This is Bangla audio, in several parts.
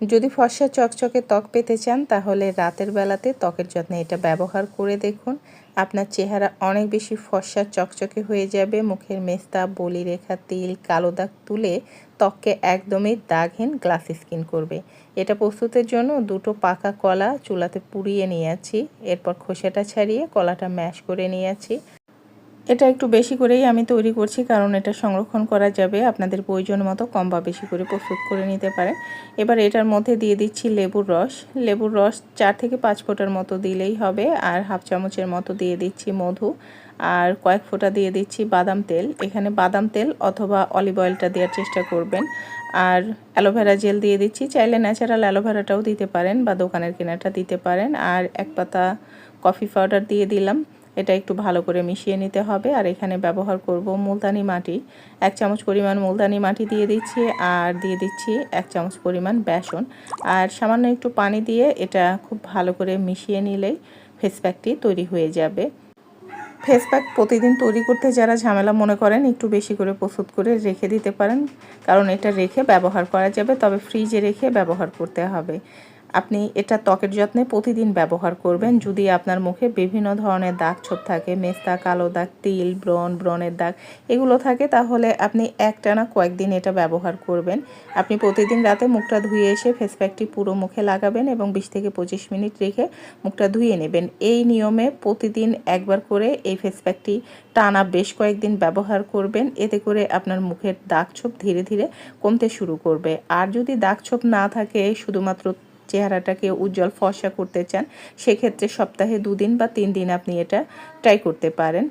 যদি ফর্সা চকচকে ত্বক পেতে চান, তাহলে রাতের বেলাতে ত্বকের যত্নে এটা ব্যবহার করে দেখুন। আপনার চেহারা অনেক বেশি ফর্সা চকচকে হয়ে যাবে। মুখের মেস্তা বলি রেখা তিল, কালো দাগ তুলে ত্বককে একদমই দাগহীন গ্লাস স্কিন করবে। এটা প্রস্তুতের জন্য দুটো পাকা কলা চুলাতে পুড়িয়ে নিয়েছি এরপর খোসাটা ছাড়িয়ে কলাটা ম্যাশ করে নিয়েছি এটা একটু বেশি করেই আমি তৈরি করছি, কারণ এটা সংরক্ষণ করা যাবে। আপনাদের প্রয়োজন মতো কম বা বেশি করে প্রস্তুত করে নিতে পারে। এবার এটার মধ্যে দিয়ে দিচ্ছি লেবুর রস। লেবুর রস চার থেকে পাঁচ ফোঁটার মতো দিলেই হবে, আর হাফ চামচের মতো দিয়ে দিচ্ছি মধু। আর কয়েক ফোঁটা দিয়ে দিচ্ছি বাদাম তেল। এখানে বাদাম তেল অথবা অলিভ অয়েলটা দেওয়ার চেষ্টা করবেন। আর অ্যালোভেরা জেল দিয়ে দিচ্ছি। চাইলে ন্যাচারাল অ্যালোভেরাটাও দিতে পারেন বা দোকানের কেনাটা দিতে পারেন। আর এক পাতা কফি পাউডার দিয়ে দিলাম। এটা একটু ভালো করে মিশিয়ে নিতে হবে। আর এখানে ব্যবহার করব মুলতানি মাটি। এক চামচ পরিমাণ মুলতানি মাটি দিয়ে দিচ্ছি আর দিয়ে দিচ্ছি এক চামচ পরিমাণ বেসন। আর সামান্য একটু পানি দিয়ে এটা খুব ভালো করে মিশিয়ে নিলেই ফেস প্যাকটি তৈরি হয়ে যাবে। ফেস প্যাক প্রতিদিন তৈরি করতে যারা ঝামেলা মনে করেন, একটু বেশি করে প্রস্তুত করে রেখে দিতে পারেন। কারণ এটা রেখে ব্যবহার করা যাবে, তবে ফ্রিজে রেখে ব্যবহার করতে হবে। আপনি এটা ত্বকের যত্নে প্রতিদিন ব্যবহার করবেন। যদি আপনার মুখে বিভিন্ন ধরনের দাগ ছোপ থাকে, মেস্তা, কালো দাগ, তিল, ব্রণ, ব্রণের দাগ এগুলো থাকে, তাহলে আপনি একটানা কয়েকদিন এটা ব্যবহার করবেন। আপনি প্রতিদিন রাতে মুখটা ধুয়ে এসে ফেস প্যাকটি পুরো মুখে লাগাবেন এবং বিশ থেকে পঁচিশ মিনিট রেখে মুখটা ধুয়ে নেবেন। এই নিয়মে প্রতিদিন একবার করে এই ফেস প্যাকটি টানা বেশ কয়েকদিন ব্যবহার করবেন। এতে করে আপনার মুখের দাগ ছোপ ধীরে ধীরে কমতে শুরু করবে। আর যদি দাগ ছোপ না থাকে, শুধুমাত্র চেহারাটাকে উজ্জ্বল ফর্সা করতে চান, সেক্ষেত্রে সপ্তাহে দুদিন বা তিন দিন আপনি এটা ট্রাই করতে পারেন।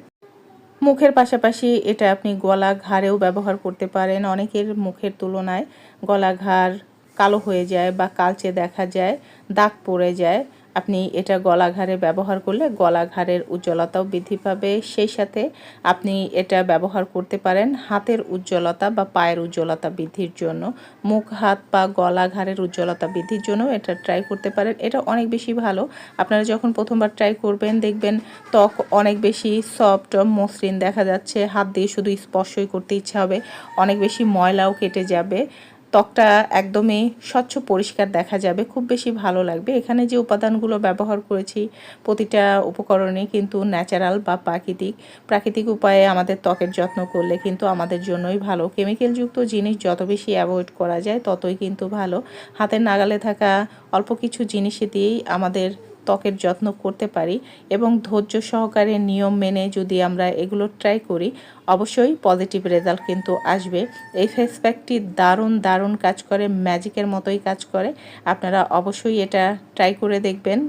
মুখের পাশাপাশি এটা আপনি গলা ঘাড়েও ব্যবহার করতে পারেন। অনেকের মুখের তুলনায় গলা ঘাড় কালো হয়ে যায় বা কালচে দেখা যায়, দাগ পড়ে যায়। আপনি এটা গলাঘাড়ে ব্যবহার করলে গলাঘাড়ের উজ্জ্বলতাও বৃদ্ধি পাবে। সেই সাথে আপনি এটা ব্যবহার করতে পারেন হাতের উজ্জ্বলতা বা পায়ের উজ্জ্বলতা বৃদ্ধির জন্য। মুখ, হাত বা গলাঘাড়ের উজ্জ্বলতা বৃদ্ধির জন্য এটা ট্রাই করতে পারেন। এটা অনেক বেশি ভালো। আপনারা যখন প্রথমবার ট্রাই করবেন, দেখবেন ত্বক অনেক বেশি সফট মসৃণ দেখা যাচ্ছে। হাত দিয়ে শুধু স্পর্শই করতে ইচ্ছা হবে। অনেক বেশি ময়লাও কেটে যাবে। ত্বকটা একদমই স্বচ্ছ, পরিষ্কার দেখা যাবে। খুব বেশি ভালো লাগবে। এখানে যে উপাদানগুলো ব্যবহার করেছি, প্রতিটা উপকরণে কিন্তু ন্যাচারাল বা প্রাকৃতিক। প্রাকৃতিক উপায়ে আমাদের ত্বকের যত্ন করলে কিন্তু আমাদের জন্যই ভালো। কেমিক্যালযুক্ত জিনিস যত বেশি অ্যাভয়েড করা যায়, ততই কিন্তু ভালো। হাতের নাগালে থাকা অল্প কিছু জিনিসে দিয়েই আমাদের ত্বকের যত্ন করতে পারি এবং ধৈর্য সহকারে নিয়ম মেনে যদি আমরা এগুলো ট্রাই করি, অবশ্যই পজিটিভ রেজাল্ট কিন্তু আসবে। এই ফেস প্যাকটি দারুণ দারুণ কাজ করে ম্যাজিকের মতোই কাজ করে। আপনারা অবশ্যই এটা ট্রাই করে দেখবেন।